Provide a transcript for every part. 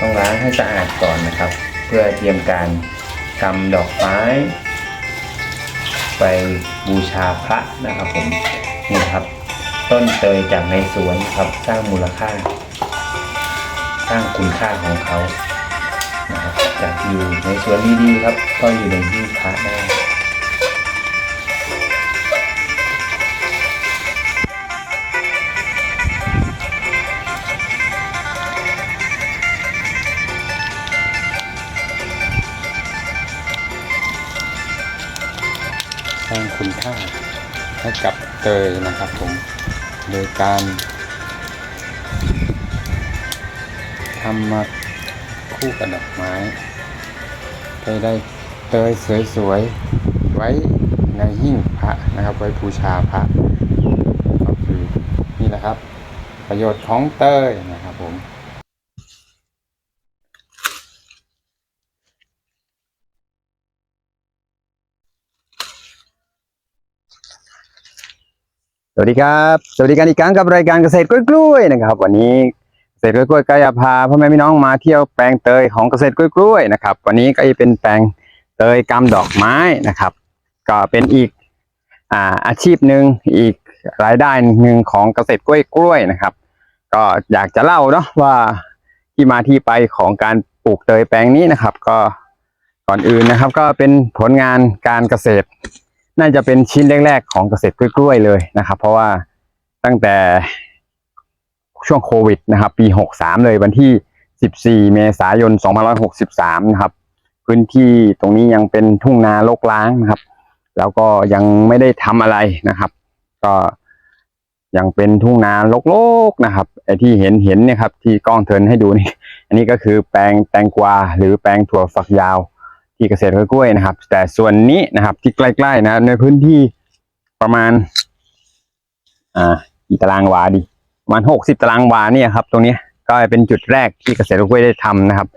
ต้องล้างให้สะอาดก่อนนะครับ เพื่อเตรียมการกำดอกไม้ ไปบูชาพระนะครับผมนี่ครับ ต้นเตยจากในสวนครับสร้างมูลค่า สร้างคุณค่าของเขานะครับจากอยู่ในสวนดีๆครับ ก็อยู่ในที่พระได้ คุณค่าให้กับเตยนะครับผมโดยการทำมาคู่กับดอกไม้เตยได้เตยสวยๆไว้ในหิ้งพระนะครับ ไว้บูชาพระก็คือนี่แหละครับ ประโยชน์ของเตยนะครับผม วัสดีครับ สวัสดีกันอีกครั้งกับรายการเกษตรกล้วยๆนะครับ วันนี้เกษตรกล้วยๆก็จะพาพ่อแม่พี่น้องมาเที่ยวแปลงเตยของเกษตรกล้วยๆนะครับ วันนี้ก็จะเป็นแปลงเตยกำดอกไม้นะครับ ก็เป็นอีกอ่าอาชีพหนึ่งอีกรายได้หนึ่งของเกษตรกล้วยๆนะครับ ก็อยากจะเล่าเนาะว่าที่มาที่ไปของการปลูกเตยแปลงนี้นะครับ ก็ก่อนอื่นนะครับ ก็เป็นผลงานการเกษตร น่าจะเป็นชิ้นแรก ๆ ของเกษตรกล้วยๆเลยนะครับ เพราะว่าตั้งแต่ช่วงโควิดนะครับ ปี 63 เลยวันที่ 14 เมษายน 2563 นะครับ พื้นที่ตรงนี้ยังเป็นทุ่งนาโลกล้างนะครับ แล้วก็ยังไม่ได้ทำอะไรนะครับ ก็ยังเป็นทุ่งนาโลกๆนะครับไอ้ที่เห็นเห็นเนี่ยครับที่กล้องเทินให้ดูนี่ อันนี้ก็คือแปลงแตงกวาหรือแปลงถั่วฝักยาว ที่เกษตรกล้วยนะครับ แต่ส่วนนี้นะครับ ที่ใกล้ๆนะในพื้นที่ประมาณ อ่ากี่ตารางวาดีประมาณหกสิบตารางวาเนี่ยครับ ตรงนี้ก็เป็นจุดแรกที่เกษตรกล้วยได้ทำนะครับ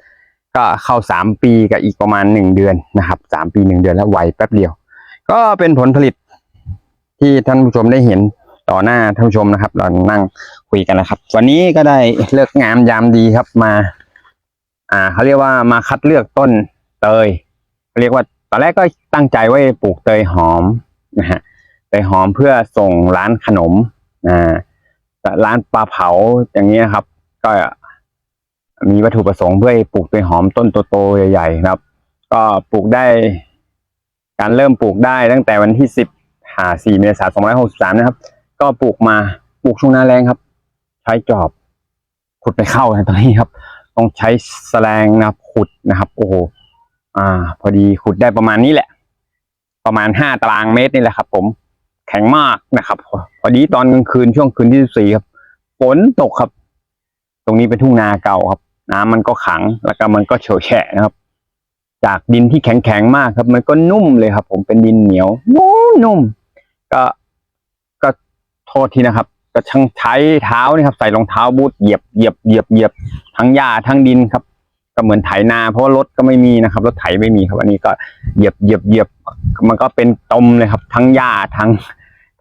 ก็เข้าสามปีกับอีกประมาณหนึ่งเดือนนะครับสามปีหนึ่งเดือนแล้วไวแป๊บเดียว ก็เป็นผลผลิตที่ท่านผู้ชมได้เห็นต่อหน้าท่านผู้ชมนะครับ เรานั่งคุยกันนะครับ วันนี้ก็ได้เลือกงามยามดีครับมา อ่าเขาเรียกว่ามาคัดเลือกต้นเตย เรียกว่าตอนแรกก็ตั้งใจว่าปลูกเตยหอมนะฮะเตยหอมเพื่อส่งร้านขนมอ่าแต่ร้านปลาเผาอย่างนี้ยครับ ก็มีวัตถุประสงค์เพื่อปลูกเตยหอมต้นโตๆใหญ่ๆครับ ก็ปลูกได้ การเริ่มปลูกได้ตั้งแต่วันที่สิบหาสี่เมษายนสองร้อยหกสิบสามนะครับ ก็ปลูกมาปลูกช่วงหน้าแรงครับ ใช้จอบขุดไปเข้าในตอนนี้ครับ ต้องใช้แสลงนะครับขุดนะครับ โอ้โห อ่า พอดีขุดได้ประมาณนี้แหละ ประมาณห้าตารางเมตรนี่แหละครับ ผม แข็งมากนะครับ พอดีตอนกลางคืนช่วงคืนที่สี่ครับฝนตกครับ ตรงนี้เป็นทุ่งนาเก่าครับ น้ำมันก็ขังแล้วก็มันก็เฉอะแฉะนะครับ จากดินที่แข็งแข็งๆมากครับ มันก็นุ่มเลยครับ ผมเป็นดินเหนียวนุ่มนุ่มก็ก็โทษทีนะครับก็ช่างใช้เท้านี่ครับ ใส่รองเท้าบูทเหยียบเหยียบเหยียบเหยียบทั้งหญ้าทั้งดินครับ เหมือนไถนา เพราะารถก็ไม่มีนะครับรถไถไม่มีครับ อันนี้ก็เหยียบเหยียบเหยียบมันก็เป็นตมเลยครับ ทั้งหญ้าทั้ง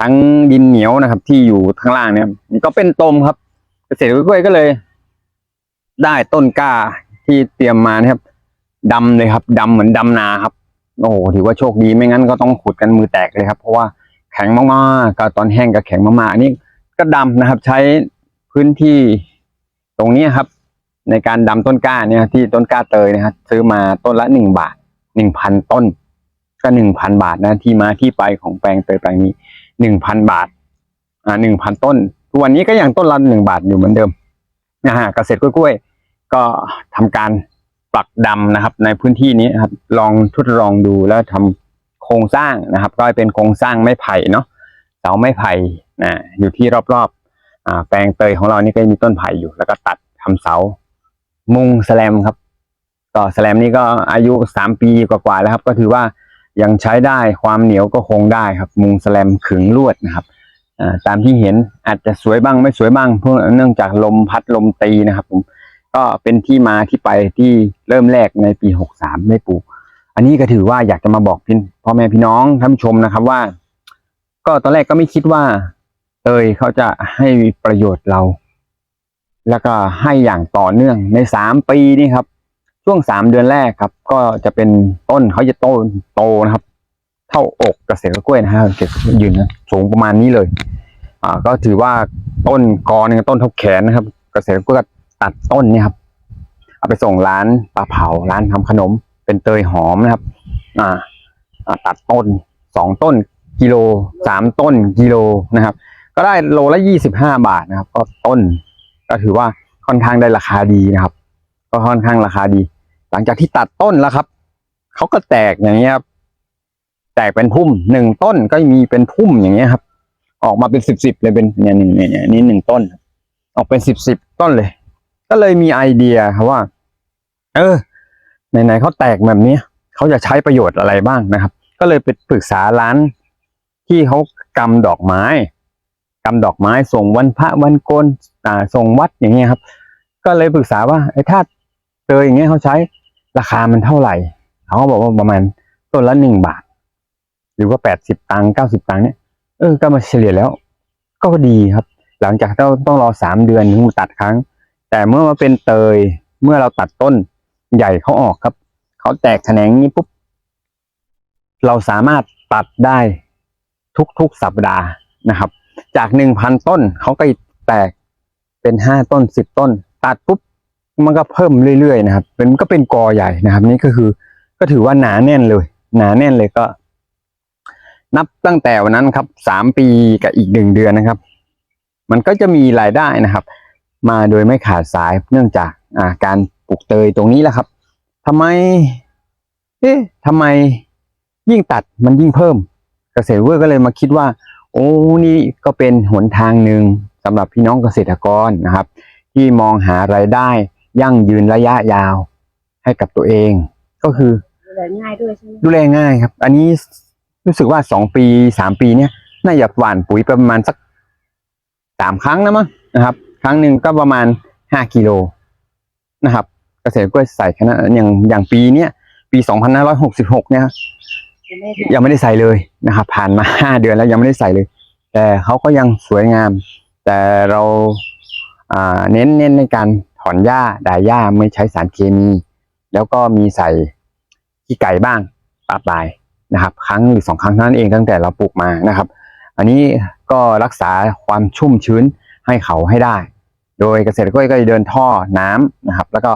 ทั้งดินเหนียวนะครับ ที่อยู่ข้างล่างเนี่ยมันก็เป็นตมครับ เกษตรกล้วยก็เลย ได้ต้นกล้าที่เตรียมมานะครับดำเลยครับดำเหมือนดำนาครับโอ้โหถือว่าโชคดีไม่งั้นก็ต้องขุดกันมือแตกเลยครับ เพราะว่าแข็งมากๆก็ตอนแห้งก็แข็งมากๆอันนี้ก็ดำนะครับ ใช้พื้นที่ตรงนี้ครับ ในการดำต้นกล้าเนี่ยที่ต้นกล้าเตยนะครับซื้อมาต้นละหนึ่งบาทหนึ่งพันต้น ก็หนึ่งพันบาทนะที่มาที่ไปของแปลงเตยแปลงนี้หนึ่งพันบาท อ่าหนึ่งพันต้นทุกวันนี้ก็ยังต้นละหนึ่งบาทอยู่เหมือนเดิมนะฮะเกษตรกล้วยก็ทำการปักดำนะครับ ในพื้นที่นี้ครับ ลองทดลองดูแล้วทำโครงสร้างนะครับ ก็เป็นโครงสร้างไม้ไผ่เนาะเสาไม้ไผ่นะอยู่ที่รอบๆอ่าแปลงเตยของเรานี่ก็มีต้นไผ่อยู่ แล้วก็ตัดทำเสา มุงสแลมครับก็แสแลมนี่ก็อายุสามปีกว่าๆแล้วครับ ก็ถือว่ายังใช้ได้ความเหนียวก็คงได้ครับ มุงสแลมขึงลวดนะครับตามที่เห็นอาจจะสวยบ้างไม่สวยบ้างเพราะเนื่องจากลมพัดลมตีนะครับ ผม ก็เป็นที่มาที่ไปที่เริ่มแรกในปีหกสามได้ปลูก อันนี้ก็ถือว่าอยากจะมาบอกพี่พ่อแม่พี่น้องท่านผู้ชมนะครับว่า ก็ตอนแรกก็ไม่คิดว่าเตยเขาจะให้ประโยชน์เรา แล้วก็ให้อย่างต่อเนื่องในสามปีนี่ครับ ช่วงสามเดือนแรกครับ ก็จะเป็นต้นเขาจะโตโตนะครับ เท่าอกเกษตรกล้วยนะฮะเก็บยืนนะสูงประมาณนี้เลย อ่า ก็ถือว่าต้นกอหนึงต้นเท่าแขนนะครับเกษตรกล้วยก็ตัดต้นเนี่ยครับ เอาไปส่งร้านปลาเผาร้านทำขนม เป็นเตยหอมนะครับ อ่าตัดต้นสองต้นกิโลสามต้นกิโลนะครับ ก็ได้โลละยี่สิบห้าบาทนะครับ ก็ต้น ก็ถือว่าค่อนข้างได้ราคาดีนะครับ ก็ค่อนข้างราคาดี หลังจากที่ตัดต้นแล้วครับเขาก็แตกอย่างเงี้ยครับแตกเป็นพุ่มหนึ่งต้นก็มีเป็นพุ่มอย่างเงี้ยครับ ออกมาเป็นสิบสิบเลยเป็นเนี่ยเนี่ยเนี่ยเนี่ยนี่หนึ่งต้น ออกเป็นสิบสิบต้นเลย ก็เลยมีไอเดียครับว่า เออไหนๆเขาแตกแบบนี้เขาจะใช้ประโยชน์อะไรบ้างนะครับ ก็เลยไปปรึกษาร้านที่เขากำดอกไม้กำดอกไม้ส่งวันพระวันโกน อ่าส่งวัดอย่างเงี้ยครับ ก็เลยปรึกษาว่าไอ้ถ้าเจออย่างเงี้ยเขาใช้ราคามันเท่าไหร่เขาก็บอกว่าประมาณต้นละหนึ่งบาท หรือว่าแปดสิบตังค์เก้าสิบตังค์เนี่ยเออก็มาเฉลี่ยแล้ว ก็ดีครับ หลังจากต้องต้องรอสามเดือนถึงตัดครั้ง แต่เมื่อมาเป็นเตยเมื่อเราตัดต้นใหญ่เขาออกครับเขาแตกแขนงนี้ปุ๊บเราสามารถตัดได้ทุกๆสัปดาห์นะครับ จากหนึ่งพันต้นเขาก็แตก เป็นห้าต้นสิบต้น ตัดปุ๊บมันก็เพิ่มเรื่อยๆนะครับเป็นก็เป็นกอใหญ่นะครับ นี่ก็คือก็ถือว่าหนาแน่นเลย หนาแน่นเลยก็ นับตั้งแต่วันนั้นครับสามปีกับอีกหนึ่งเดือนนะครับ มันก็จะมีรายได้นะครับ มาโดยไม่ขาดสายเนื่องจากอ่าการปลูกเตยตรงนี้แหละครับทำไม เอ๊ะทำไมยิ่งตัดมันยิ่งเพิ่ม เกษตรเวอร์ก็เลยมาคิดว่า โอ้นี่ก็เป็นหนทางหนึ่ง สำหรับพี่น้องเกษตรกรนะครับ ที่มองหารายได้ยั่งยืนระยะยาวให้กับตัวเอง ก็คือดูแลง่ายด้วยใช่ไหมดูแลง่ายครับ อันนี้รู้สึกว่าสองปีสามปีเนี่ยน่าจะหว่านปุ๋ยประมาณสักสามครั้งนะมั้งนะครับ ครั้งหนึ่งก็ประมาณห้ากิโลนะครับ เกษตรกล้วยใส่ขนาดอย่างอย่างปีเนี้ยปีสองพันห้าร้อยหกสิบหกเนี่ยยังไม่ได้ยังไม่ได้ใส่เลยนะครับ ผ่านมาห้าเดือนแล้วยังไม่ได้ใส่เลย แต่เขาก็ยังสวยงาม แต่เราเน้นเน้นในการถอนหญ้าด่ายหญ้าไม่ใช้สารเคมี แล้วก็มีใส่ขี้ไก่บ้างปลาปลายนะครับ ครั้งหรือสองครั้งนั้นเองตั้งแต่เราปลูกมานะครับ อันนี้ก็รักษาความชุ่มชื้นให้เขาให้ได้ โดยเกษตรกรก็จะเดินท่อน้ำนะครับ แล้วก็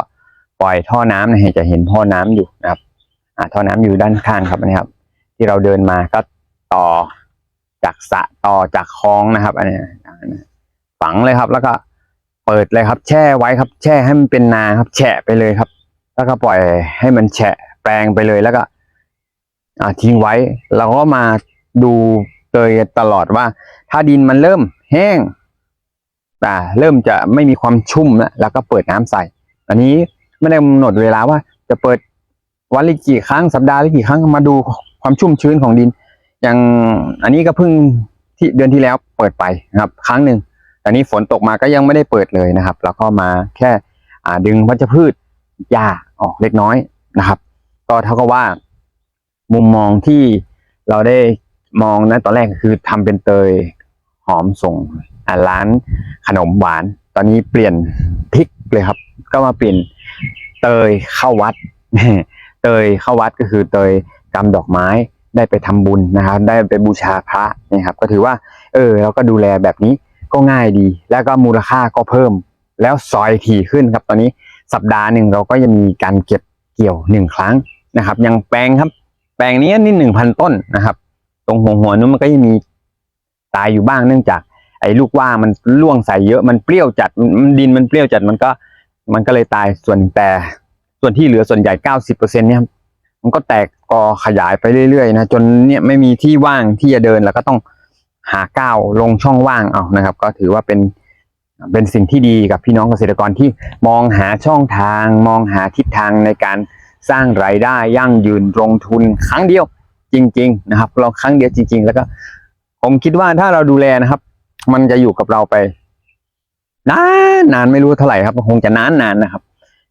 ปล่อยท่อน้ำนะฮะจะเห็นท่อน้ำอยู่นะครับอ่าท่อน้ำอยู่ด้านข้างครับอันนี้ครับ ที่เราเดินมาก็ต่อจากสะต่อจากคลองนะครับ อันนี้ ฝังเลยครับ แล้วก็เปิดเลยครับ แช่ไว้ครับ แช่ให้มันเป็นนาครับ แฉะไปเลยครับ แล้วก็ปล่อยให้มันแฉะแปลงไปเลยแล้วก็ทิ้งไว้เราก็มาดูเตยตลอดว่า ถ้าดินมันเริ่มแห้งอ่เริ่มจะไม่มีความชุ่มแล้วแล้วก็เปิดน้ำใส่ อันนี้ไม่ได้กำหนดเวลาว่า จะเปิดวันละกี่ครั้งสัปดาห์ละกี่ครั้งมาดูความชุ่มชื้นของดิน อย่างอันนี้ก็เพิ่งที่เดือนที่แล้วเปิดไปนะครับ ครั้งหนึ่ง แต่นี้ฝนตกมาก็ยังไม่ได้เปิดเลยนะครับ แล้วก็มาแค่ดึงวัชพืชหญ้าออกเล็กน้อยนะครับ ก็เท่ากับว่า มุมมองที่เราได้มองนะตอนแรกคือทำเป็นเตยหอมส่งร้านขนมหวาน ตอนนี้เปลี่ยนพิกเลยครับ ก็มาเปลี่ยนเตยเข้าวัด เตยเข้าวัดก็คือเตยกำดอกไม้ได้ไปทำบุญนะครับ ได้ไปบูชาพระนะครับ ก็ถือว่า เออเราก็ดูแลแบบนี้ ก็ง่ายดี แล้วก็มูลค่าก็เพิ่ม แล้วซอยถี่ขึ้นครับตอนนี้สัปดาห์หนึ่งเราก็จะมีการเก็บเกี่ยวหนึ่งครั้งนะครับย่างแปลงครับ แปลงนี้นี่หนึ่งพันต้นนะครับ ตรงหัวหัวนู้นมันก็ยังมีตายอยู่บ้างเนื่องจาก ไอ้ลูกว่ามันร่วงใส่เยอะมันเปรี้ยวจัดมันดินมันเปรี้ยวจัดมันก็มันก็เลยตายส่วนแต่ส่วนที่เหลือส่วนใหญ่เก้าสิบเปอร์เซ็นเนี่ยมันก็แตกกอขยายไปเรื่อยๆนะจนเนี่ยไม่มีที่ว่างที่จะเดินแล้วก็ต้อง หาก้าวลงช่องว่างเอานะครับ ก็ถือว่าเป็นเป็นสิ่งที่ดีกับพี่น้องเกษตรกรที่มองหาช่องทาง มองหาทิศทางในการสร้างรายได้ยั่งยืนลงทุนครั้งเดียวจริง ๆ นะครับเราครั้งเดียวจริง ๆ แล้วก็ ผมคิดว่าถ้าเราดูแลนะครับ มันจะอยู่กับเราไปนานนานไม่รู้เท่าไหร่ครับคงจะนานนานนะครับ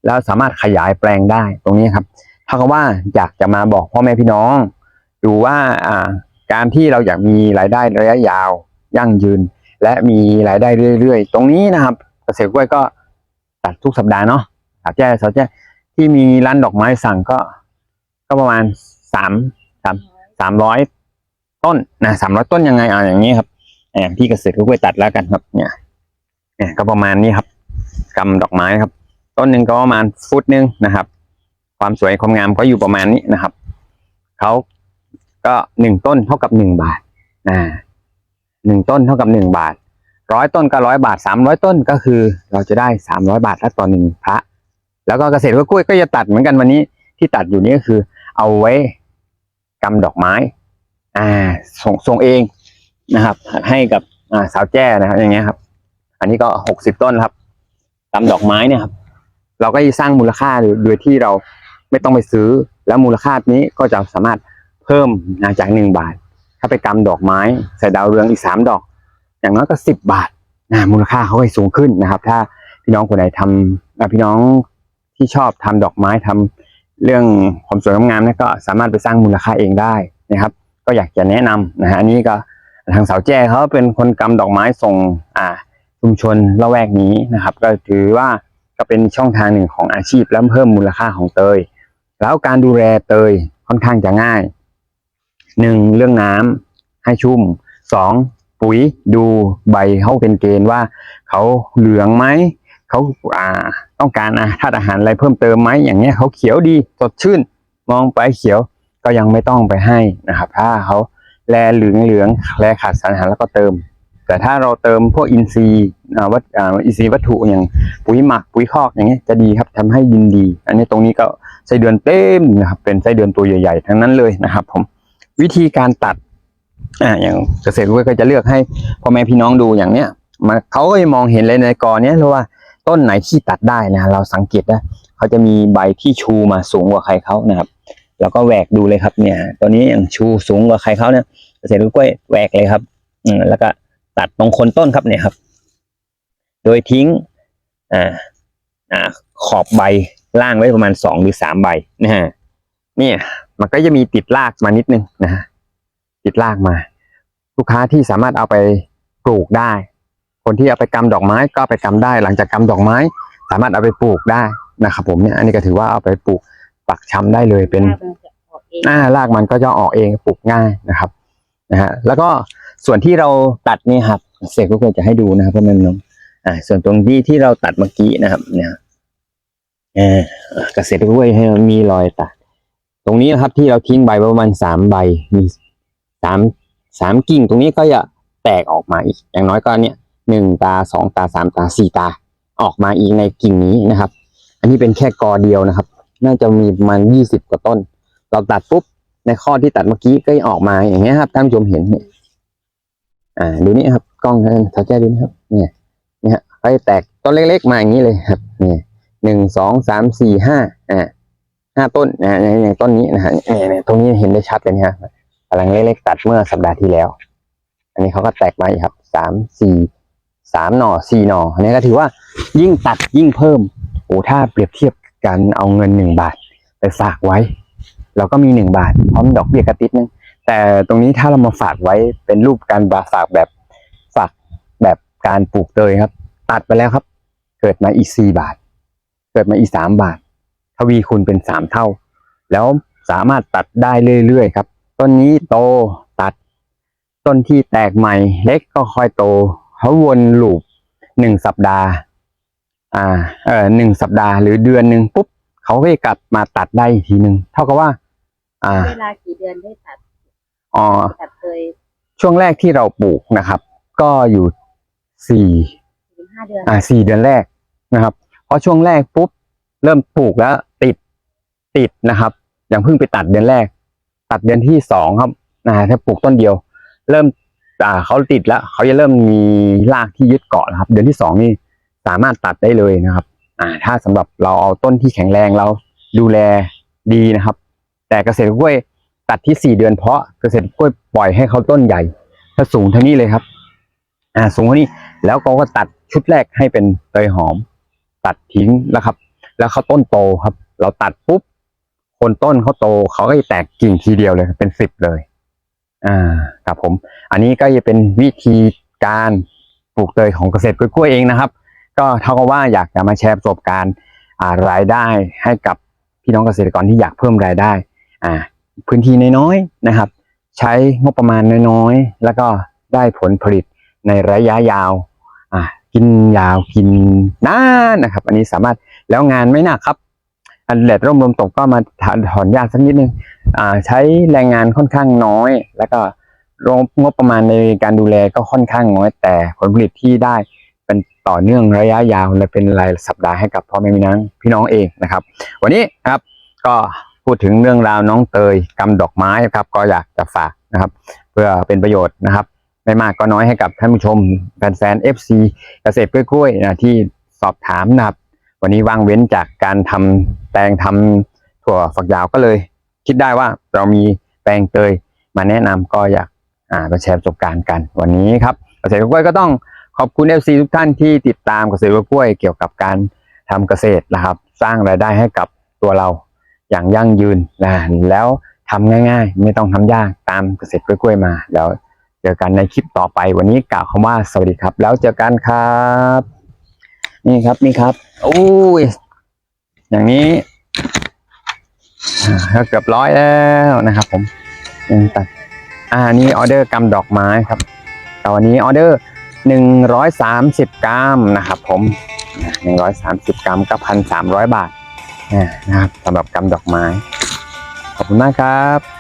แล้วสามารถขยายแปลงได้ตรงนี้ครับเท่ากับว่าอยากจะมาบอกพ่อแม่พี่น้อง ดูว่าอ่า การที่เราอยากมีรายได้ระยะยาวยั่งยืน และมีรายได้เรื่อยๆ ตรงนี้นะครับเกษตรกล้วยก็ตัดทุกสัปดาห์เนาะสาวแจ้สาวแจ้ที่มีร้านดอกไม้สั่งก็ ก็ประมาณสามสามสามร้อยต้นนะสามร้อยต้นยังไงอ่าอย่างนี้ครับอ่าอย่างที่เกษตรกล้วยตัดแล้วกันครับ เนี่ยเนี่ยก็ประมาณนี้ครับกำดอกไม้ครับ ต้นหนึ่งก็ประมาณฟุตหนึ่งนะครับ ความสวยความงามก็อยู่ประมาณนี้นะครับเขา ก็หนึ่งต้นเท่ากับหนึ่งบาทอ่าหนึ่งต้นเท่ากับหนึ่งบาทร้อยต้นก็ร้อยบาทสามร้อยต้นก็คือ เราจะได้สามร้อยบาทละต่อหนึ่งพระ แล้วก็เกษตรกล้วยก็จะตัดเหมือนกันวันนี้ที่ตัดอยู่นี่ก็คือ เอาไว้กำดอกไม้ อ่าส่งส่งเองนะครับ ให้กับอ่าสาวแจ้นะครับ อย่างเงี้ยครับ อันนี้ก็หกสิบต้นครับกำดอกไม้เนี่ยครับ เราก็จะสร้างมูลค่าโดยที่เราไม่ต้องไปซื้อ แล้วมูลค่านี้ก็จะสามารถ เพิ่มนะจากหนึ่งบาท ถ้าไปกำดอกไม้ใส่ดาวเรืองอีกสามดอก อย่างน้อยก็สิบบาทนะมูลค่าเขาก็สูงขึ้นนะครับ ถ้าพี่น้องคนใดทำอะพี่น้องที่ชอบทำดอกไม้ทำเรื่องความสวยงามนี่ก็สามารถไปสร้างมูลค่าเองได้นะครับ ก็อยากจะแนะนำนะฮะอันนี้ก็ทางสาวแจ้เขาเป็นคนกำดอกไม้ส่งอ่าชุมชนละแวกนี้นะครับ ก็ถือว่าก็เป็นช่องทางหนึ่งของอาชีพและเพิ่มมูลค่าของเตย แล้วการดูแลเตยค่อนข้างจะง่าย หนึ่งเรื่องน้ำให้ชุ่มสองปุ๋ยดูใบเขาเป็นเกณฑ์ว่าเขาเหลืองไหมเขาอ่าต้องการอาธาตุอาหารอะไรเพิ่มเติมไหมอย่างเงี้ยเขาเขียวดีสดชื่น มองไปเขียวก็ยังไม่ต้องไปให้นะครับ ถ้าเขาแลเหลืองเหลืองแลขาดสารอาหารแล้วก็เติม แต่ถ้าเราเติมพวกอินทรีย์วัตอินทรีย์วัตถุอย่างปุ๋ยหมักปุ๋ยคอกอย่างเงี้ยจะดีครับทำให้ดินดี อันนี้ตรงนี้ก็ไส้เดือนเต็มนะครับเป็นไส้เดือนตัวใหญ่ ๆ ทั้งนั้นเลยนะครับผม วิธีการตัดอ่าอย่างเกษตรกล้วยก็จะเลือกให้พ่อแม่พี่น้องดูอย่างเนี้ยมาเขาก็จะมองเห็นเลยในกอเนี้ยเลยว่าต้นไหนที่ตัดได้นะเราสังเกตได้เขาจะมีใบที่ชูมาสูงกว่าใครเขานะครับ แล้วก็แหวกดูเลยครับเนี่ยตัวนี้อย่างชูสูงกว่าใครเขาเนี่ยเกษตรกล้วยแหวกเลยครับอืมแล้วก็ตัดตรงโคนต้นครับเนี่ยครับ โดยทิ้งอ่าอ่าขอบใบล่างไว้ประมาณสองหรือสามใบนะฮะเนี่ย มันก็จะมีติดรากมานิดนึงนะฮะติดรากมา ลูกค้าที่สามารถเอาไปปลูกได้ คนที่เอาไปกำดอกไม้ก็เอาไปกำได้ หลังจากกำดอกไม้ สามารถเอาไปปลูกได้นะครับผมเนี่ยอันนี้ก็ถือว่าเอาไปปลูกปักชำได้เลยเป็นรากมันจะออกเองอ่ารากมันก็จะออกเองปลูกง่ายนะครับนะฮะแล้วก็ส่วนที่เราตัดนี่ครับเสกก็ควรจะให้ดูนะครับเพื่อนๆน้องอ่าส่วนตรงที่ที่เราตัดเมื่อกี้นะครับ เนี่ยเออเกษตรกล้วยให้มันมีรอยตัด ตรงนี้นะครับที่เราทิ้งใบประมาณสามใบมีสามสามกิ่ง ตรงนี้ก็จะแตกออกมาอีก อย่างน้อยก็เนี่ยหนึ่งตาสองตาสามตาสี่ตาออกมาอีกในกิ่งนี้นะครับ อันนี้เป็นแค่กอเดียวนะครับ น่าจะมีประมาณยี่สิบกว่าต้น เราตัดปุ๊บในข้อที่ตัดเมื่อกี้ก็ออกมาอย่างเงี้ยครับท่านผู้ชมเห็นเนี่ยอ่าดูนี่ครับกล้องท่านทัชแจ้ดูนะครับ เนี่ยเนี่ยฮะก็จะแตกต้นเล็กๆมาอย่างนี้เลยครับ เนี่ยหนึ่งสองสามสี่ห้าอ่า ห้าต้นนะในในต้นนี้นะฮะเนี่ยตรงนี้เห็นได้ชัดเลยนะฮะกำลังเล็กๆตัดเมื่อสัปดาห์ที่แล้ว อันนี้เขาก็แตกมาอีกครับสามสี่สามหน่อสี่หน่ออันนี้ก็ถือว่ายิ่งตัดยิ่งเพิ่มโอ้ถ้าเปรียบเทียบกันเอาเงินหนึ่งบาท ไปฝากไว้ เราก็มีหนึ่งบาทพร้อมดอกเบี้ยกระติดนึงแต่ตรงนี้ถ้าเรามาฝากไว้เป็นรูปการบาฝากแบบฝากแบบการปลูกเตยครับ ตัดไปแล้วครับ เกิดมาอีกสี่บาท เกิดมาอีกสามบาท วีคูณเป็นสามเท่า แล้วสามารถตัดได้เรื่อยๆครับ ต้นนี้โตตัด ต้นที่แตกใหม่เล็กก็ค่อยโตเขาวนลูปหนึ่งสัปดาห์ อ่า เออหนึ่งสัปดาห์หรือเดือนหนึ่งปุ๊บเขาก็จะกลับมาตัดได้อีกทีหนึ่งเท่ากับว่า อ่า เวลากี่เดือนได้ตัดอ๋อตัดเคยช่วงแรกที่เราปลูกนะครับ ก็อยู่สี่ถึงห้าเดือนอ่าสี่เดือนแรกนะครับพอช่วงแรกปุ๊บเริ่มปลูกแล้ว ติดนะครับ อย่างเพิ่งไปตัดเดือนแรก ตัดเดือนที่สองครับนะถ้าปลูกต้นเดียว เริ่มอ่าเขาติดแล้วเขาจะเริ่มมีรากที่ยึดเกาะนะครับ เดือนที่สองนี่สามารถตัดได้เลยนะครับ อ่า ถ้าสำหรับเราเอาต้นที่แข็งแรงเราดูแลดีนะครับ แต่เกษตรกล้วยตัดที่สี่เดือนเพราะเกษตรกล้วยปล่อยให้เขาต้นใหญ่ ถ้าสูงเท่านี้เลยครับ อ่า สูงเท่านี้แล้วเขาก็ตัดชุดแรกให้เป็นเตยหอม ตัดทิ้งแล้วครับ แล้วเขาต้นโตครับ เราตัดปุ๊บ นต้นเขาโตเขาก็จะแตกกิ่งทีเดียวเลยเป็นสิบเลย อ่าครับผม อันนี้ก็จะเป็นวิธีการปลูกเตยของเกษตรกล้วยเองนะครับ ก็เท่ากับว่าอยากจะมาแชร์ประสบการณ์ารายได้ให้กับพี่น้องเกษตรกรที่อยากเพิ่มรายได้ อ่า พื้นที่น้อยๆนะครับ ใช้งบประมาณน้อยๆ แล้วก็ได้ผลผลิตในระยะยาว อ่า กินยาวกินนานนะครับ อันนี้สามารถแล้วงานไม่หนักครับ อันแดดร่มลมตกก็มาถอนถอนหญ้าสักนิดนึงอ่าใช้แรงงานค่อนข้างน้อย แล้วก็งบประมาณในการดูแลก็ค่อนข้างน้อย แต่ผลผลิตที่ได้เป็นต่อเนื่องระยะยาวและเป็นรายสัปดาห์ให้กับพ่อแม่พี่น้องพี่น้องเองนะครับ วันนี้ครับก็พูดถึงเรื่องราวน้องเตยกำดอกไม้ครับ ก็อยากจะฝากนะครับ เพื่อเป็นประโยชน์นะครับ ไม่มากก็น้อยให้กับท่านผู้ชมแฟนๆ FC เกษตรกล้วยๆนะที่สอบถามนะครับ วันนี้ว่างเว้นจากการทำแปลงทำถั่วฝักยาวก็เลย คิดได้ว่าเรามีแปลงเตยมาแนะนำก็อยากอ่ามาแชร์ประสบการณ์กัน วันนี้ครับเกษตรกล้วยก็ต้องขอบคุณ FC ทุกท่านที่ติดตามเกษตรกล้วยเกี่ยวกับการทำเกษตรนะครับ สร้างรายได้ให้กับตัวเราอย่างยั่งยืนนะแล้วทำง่าย ๆ ไม่ต้องทำยากตามเกษตรกล้วยมาแล้วเจอกันในคลิปต่อไปวันนี้กล่าวคำว่าสวัสดีครับ แล้วเจอกันครับ นี่ครับนี่ครับอุ้ยอย่างนี้อ่าก็เกือบร้อยแล้วนะครับ ผมยังตัดอ่านี่ออเดอร์กำดอกไม้ครับแต่วันนี้ออเดอร์หนึ่งร้อยสามสิบกรัมนะครับ ผมหนึ่งร้อยสามสิบกรัมก็พันสามร้อยบาทอ่านะครับสำหรับกำดอกไม้ ขอบคุณมากครับ